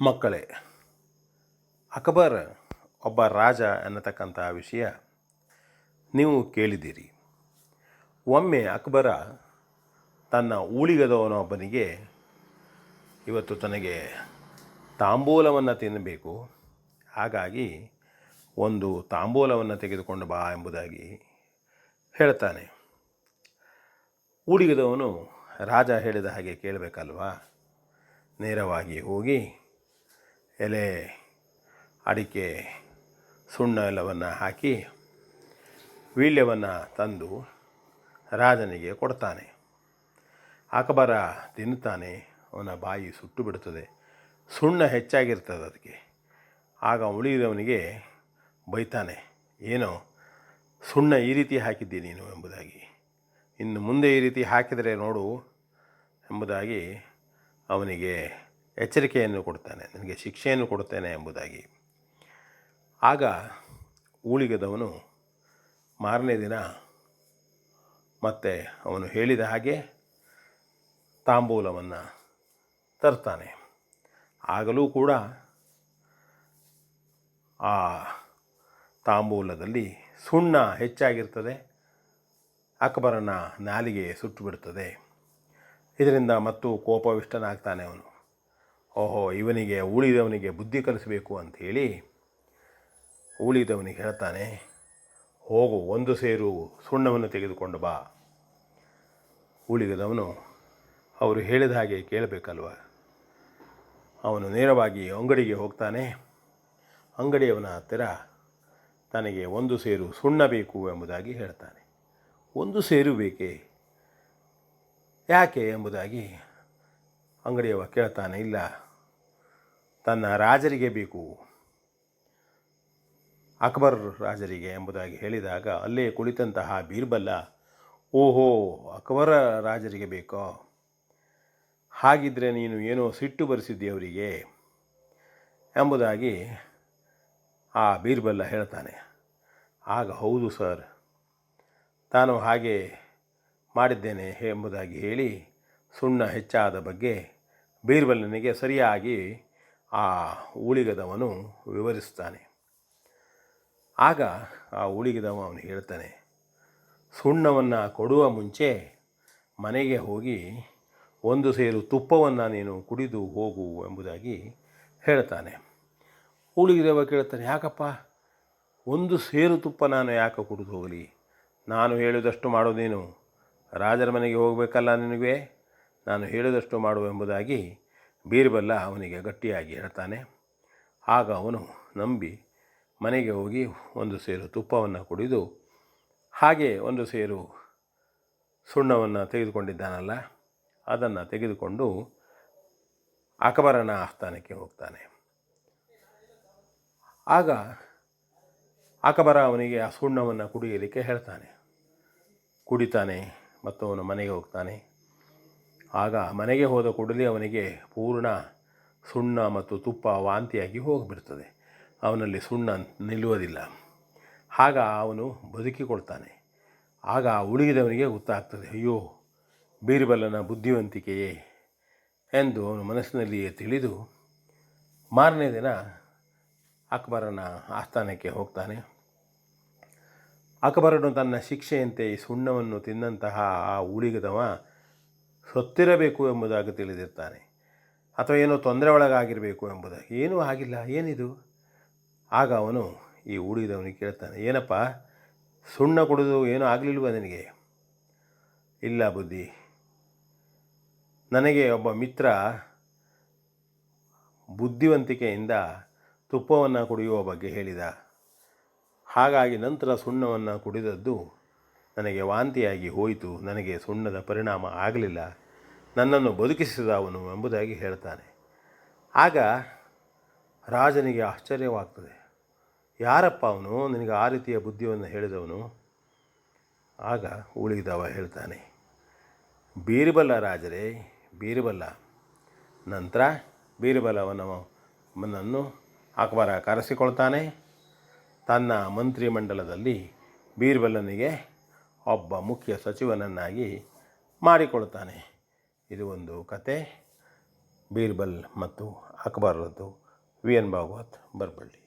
ಮಕ್ಕಳೇ, ಅಕ್ಬರ್ ಒಬ್ಬ ರಾಜ ಅನ್ನತಕ್ಕಂಥ ವಿಷಯ ನೀವು ಕೇಳಿದ್ದೀರಿ. ಒಮ್ಮೆ ಅಕ್ಬರ ತನ್ನ ಊಳಿಗದವನೊಬ್ಬನಿಗೆ, ಇವತ್ತು ತನಗೆ ತಾಂಬೂಲವನ್ನು ತಿನ್ನಬೇಕು ಹಾಗಾಗಿ ಒಂದು ತಾಂಬೂಲವನ್ನು ತೆಗೆದುಕೊಂಡು ಬಾ ಎಂಬುದಾಗಿ ಹೇಳ್ತಾನೆ. ಊಳಿಗದವನು ರಾಜ ಹೇಳಿದ ಹಾಗೆ ಕೇಳಬೇಕಲ್ವಾ? ನೇರವಾಗಿ ಹೋಗಿ ಎಲೆ, ಅಡಿಕೆ, ಸುಣ್ಣ ಎಲ್ಲವನ್ನು ಹಾಕಿ ವೀಳ್ಯವನ್ನು ತಂದು ರಾಜನಿಗೆ ಕೊಡ್ತಾನೆ. ಅಕಬರ ತಿನ್ನುತ್ತಾನೆ, ಅವನ ಬಾಯಿ ಸುಟ್ಟು ಬಿಡುತ್ತದೆ ಸುಣ್ಣ ಹೆಚ್ಚಾಗಿರ್ತದೆ ಅದಕ್ಕೆ. ಆಗ ಉಳಿದವನಿಗೆ ಬೈತಾನೆ, ಏನೋ, ಸುಣ್ಣ ಈ ರೀತಿ ಹಾಕಿದ್ದಿ ನೀನು ಎಂಬುದಾಗಿ. ಇನ್ನು ಮುಂದೆ ಈ ರೀತಿ ಹಾಕಿದರೆ ನೋಡು ಎಂಬುದಾಗಿ ಅವನಿಗೆ ಎಚ್ಚರಿಕೆಯನ್ನು ಕೊಡ್ತಾನೆ, ನನಗೆ ಶಿಕ್ಷೆಯನ್ನು ಕೊಡುತ್ತೇನೆ ಎಂಬುದಾಗಿ. ಆಗ ಊಳಿಗದವನು ಮಾರನೇ ದಿನ ಮತ್ತೆ ಅವನು ಹೇಳಿದ ಹಾಗೆ ತಾಂಬೂಲವನ್ನು ತರ್ತಾನೆ. ಆಗಲೂ ಕೂಡ ಆ ತಾಂಬೂಲದಲ್ಲಿ ಸುಣ್ಣ ಹೆಚ್ಚಾಗಿರ್ತದೆ, ಅಕ್ಬರನ ನಾಲಿಗೆ ಸುಟ್ಟು ಬಿಡ್ತದೆ. ಇದರಿಂದ ಮತ್ತು ಕೋಪವಿಷ್ಟನಾಗ್ತಾನೆ ಅವನು. ಓಹೋ, ಇವನಿಗೆ ಉಳಿದವನಿಗೆ ಬುದ್ಧಿ ಕಲಿಸಬೇಕು ಅಂಥೇಳಿ ಉಳಿದವನಿಗೆ ಹೇಳ್ತಾನೆ, ಹೋಗು, ಒಂದು ಸೇರು, ಸುಣ್ಣವನ್ನು ತೆಗೆದುಕೊಂಡು ಬಾ. ಉಳಿದವನು ಅವರು ಹೇಳಿದ ಹಾಗೆ ಕೇಳಬೇಕಲ್ವ? ಅವನು ನೇರವಾಗಿ ಅಂಗಡಿಗೆ ಹೋಗ್ತಾನೆ. ಅಂಗಡಿಯವನ ಹತ್ತಿರ ತನಗೆ ಒಂದು ಸೇರು ಸುಣ್ಣ ಬೇಕು ಎಂಬುದಾಗಿ ಹೇಳ್ತಾನೆ. ಒಂದು ಸೇರು ಬೇಕೇ? ಯಾಕೆ ಎಂಬುದಾಗಿ ಅಂಗಡಿಯವ ಕೇಳ್ತಾನೆ, ಇಲ್ಲ, ತನ್ನ ರಾಜರಿಗೆ ಬೇಕು. ಅಕ್ಬರ್ ರಾಜರಿಗೆ ಎಂಬುದಾಗಿ ಹೇಳಿದಾಗ ಅಲ್ಲೇ ಕುಳಿತಂತಹ ಬೀರ್ಬಲ್ಲ, ಓಹೋ, ಅಕ್ಬರ ರಾಜರಿಗೆ ಬೇಕೋ? ಹಾಗಿದ್ದರೆ ನೀನು ಏನೋ ಸಿಟ್ಟು ಬರೆಸಿದ್ದಿ ಅವರಿಗೆ? ಎಂಬುದಾಗಿ ಆ ಬೀರ್ಬಲ್ಲ ಹೇಳ್ತಾನೆ. ಆಗ ಹೌದು ಸರ್, ತಾನು ಹಾಗೆ ಮಾಡಿದ್ದೇನೆ ಎಂಬುದಾಗಿ ಹೇಳಿ ಸುಣ್ಣ ಹೆಚ್ಚಾದ ಬಗ್ಗೆ ಬೀರ್ಬಲ್ಲನಿಗೆ ಸರಿಯಾಗಿ ಆ ಉಳಿಗದವನು ವಿವರಿಸ್ತಾನೆ. ಆಗ ಆ ಉಳಿಗದವ ಅವನು ಹೇಳ್ತಾನೆ, ಸುಣ್ಣವನ್ನು ಕೊಡುವ ಮುಂಚೆ ಮನೆಗೆ ಹೋಗಿ ಒಂದು ಸೇರು ತುಪ್ಪವನ್ನು ನೀನು ಕುಡಿದು ಹೋಗು ಎಂಬುದಾಗಿ ಹೇಳ್ತಾನೆ. ಉಳಿಗಿದವ ಕೇಳ್ತಾನೆ, ಯಾಕಪ್ಪ? ಒಂದು ಸೇರು ತುಪ್ಪ ನಾನು ಯಾಕೆ ಕುಡಿದು ಹೋಗಲಿ? ನಾನು ಹೇಳಿದಷ್ಟು ಮಾಡೋದೇನು ರಾಜರ ಮನೆಗೆ ಹೋಗಬೇಕಲ್ಲ ನಿನಗೆ? ನಾನು ಹೇಳಿದಷ್ಟು ಮಾಡು ಎಂಬುದಾಗಿ ಬೀರ್ಬಲ್ಲ ಅವನಿಗೆ ಗಟ್ಟಿಯಾಗಿ ಹೇಳ್ತಾನೆ. ಆಗ ಅವನು ನಂಬಿ ಮನೆಗೆ ಹೋಗಿ ಒಂದು ಸೇರು ತುಪ್ಪವನ್ನು ಕುಡಿದು ಹಾಗೆ ಒಂದು ಸೇರು ಸುಣ್ಣವನ್ನು ತೆಗೆದುಕೊಂಡಿದ್ದಾನಲ್ಲ, ಅದನ್ನು ತೆಗೆದುಕೊಂಡು ಅಕಬರನ ಆಸ್ಥಾನಕ್ಕೆ ಹೋಗ್ತಾನೆ. ಆಗ ಅಕಬರ ಅವನಿಗೆ ಆ ಸುಣ್ಣವನ್ನು ಕುಡಿಯಲಿಕ್ಕೆ ಹೇಳ್ತಾನೆ. ಕುಡಿತಾನೆ ಮತ್ತು ಅವನು ಮನೆಗೆ ಹೋಗ್ತಾನೆ. ಆಗ ಮನೆಗೆ ಹೋದ ಕೂಡಲೇ ಅವನಿಗೆ ಪೂರ್ಣ ಸುಣ್ಣ ಮತ್ತು ತುಪ್ಪ ವಾಂತಿಯಾಗಿ ಹೋಗಿಬಿಡ್ತದೆ. ಅವನಲ್ಲಿ ಸುಣ್ಣ ನಿಲ್ಲುವುದಿಲ್ಲ. ಆಗ ಅವನು ಬದುಕಿಕೊಳ್ತಾನೆ. ಆಗ ಉಳಿದವನಿಗೆ ಗೊತ್ತಾಗ್ತದೆ, ಅಯ್ಯೋ ಬೀರ್ಬಲ್ಲನ ಬುದ್ಧಿವಂತಿಕೆಯೇ ಎಂದು ಅವನು ಮನಸ್ಸಿನಲ್ಲಿಯೇ ತಿಳಿದು ಮಾರನೇ ದಿನ ಅಕ್ಬರನ ಆಸ್ಥಾನಕ್ಕೆ ಹೋಗ್ತಾನೆ. ಅಕ್ಬರನು ತನ್ನ ಶಿಕ್ಷೆಯಂತೆ ಈ ಸುಣ್ಣವನ್ನು ತಿಂದಂತಹ ಆ ಉಳಿಗದವ ಸತ್ತಿರಬೇಕು ಎಂಬುದಾಗಿ ತಿಳಿದಿರ್ತಾನೆ. ಅಥವಾ ಏನೋ ತೊಂದರೆ ಒಳಗಾಗಿರಬೇಕು ಎಂಬುದಾಗಿ ಏನೂ ಆಗಿಲ್ಲ, ಏನಿದು? ಆಗ ಅವನು ಈ ಉಳಿದವನಿಗೆ ಕೇಳ್ತಾನೆ, ಏನಪ್ಪ, ಸುಣ್ಣ ಕುಡಿದು ಏನೂ ಆಗಲಿಲ್ವ ನಿನಗೆ? ಇಲ್ಲ ಬುದ್ಧಿ. ನನಗೆ ಒಬ್ಬ ಮಿತ್ರ ಬುದ್ಧಿವಂತಿಕೆಯಿಂದ ತುಪ್ಪವನ್ನು ಕುಡಿಯುವ ಬಗ್ಗೆ ಹೇಳಿದ. ಹಾಗಾಗಿ ನಂತರ ಸುಣ್ಣವನ್ನು ಕುಡಿದದ್ದು ನನಗೆ ವಾಂತಿಯಾಗಿ ಹೋಯಿತು, ನನಗೆ ಸುಣ್ಣದ ಪರಿಣಾಮ ಆಗಲಿಲ್ಲ, ನನ್ನನ್ನು ಬದುಕಿಸಿದ ಅವನು ಎಂಬುದಾಗಿ ಹೇಳ್ತಾನೆ. ಆಗ ರಾಜನಿಗೆ ಆಶ್ಚರ್ಯವಾಗ್ತದೆ. ಯಾರಪ್ಪ ಅವನು? ನಿನಗೆ ಆ ರೀತಿಯ ಬುದ್ಧಿಯನ್ನು ಹೇಳಿದವನು? ಆಗ ಉಳಿದವ ಹೇಳ್ತಾನೆ, ಬೀರಬಲ್ಲ ರಾಜರೇ, ಬೀರಬಲ್ಲ, ನಂತರ ಬೀರ್ಬಲವನನ್ನು ಅಕ್ಬರ ಕರೆಸಿಕೊಳ್ತಾನೆ ತನ್ನ ಮಂತ್ರಿಮಂಡಲದಲ್ಲಿ ಬೀರ್ಬಲ್ಲನಿಗೆ ಒಬ್ಬ ಮುಖ್ಯ ಸಚಿವನನ್ನಾಗಿ ಮಾಡಿಕೊಳ್ತಾನೆ. ಇದು ಒಂದು ಕತೆ. ಬೀರ್ಬಲ್ ಮತ್ತು ಅಕ್ಬರ್ರದ್ದು ವಿ ಎನ್ ಭಾಗವತ್ ಬರಪಳ್ಳಿ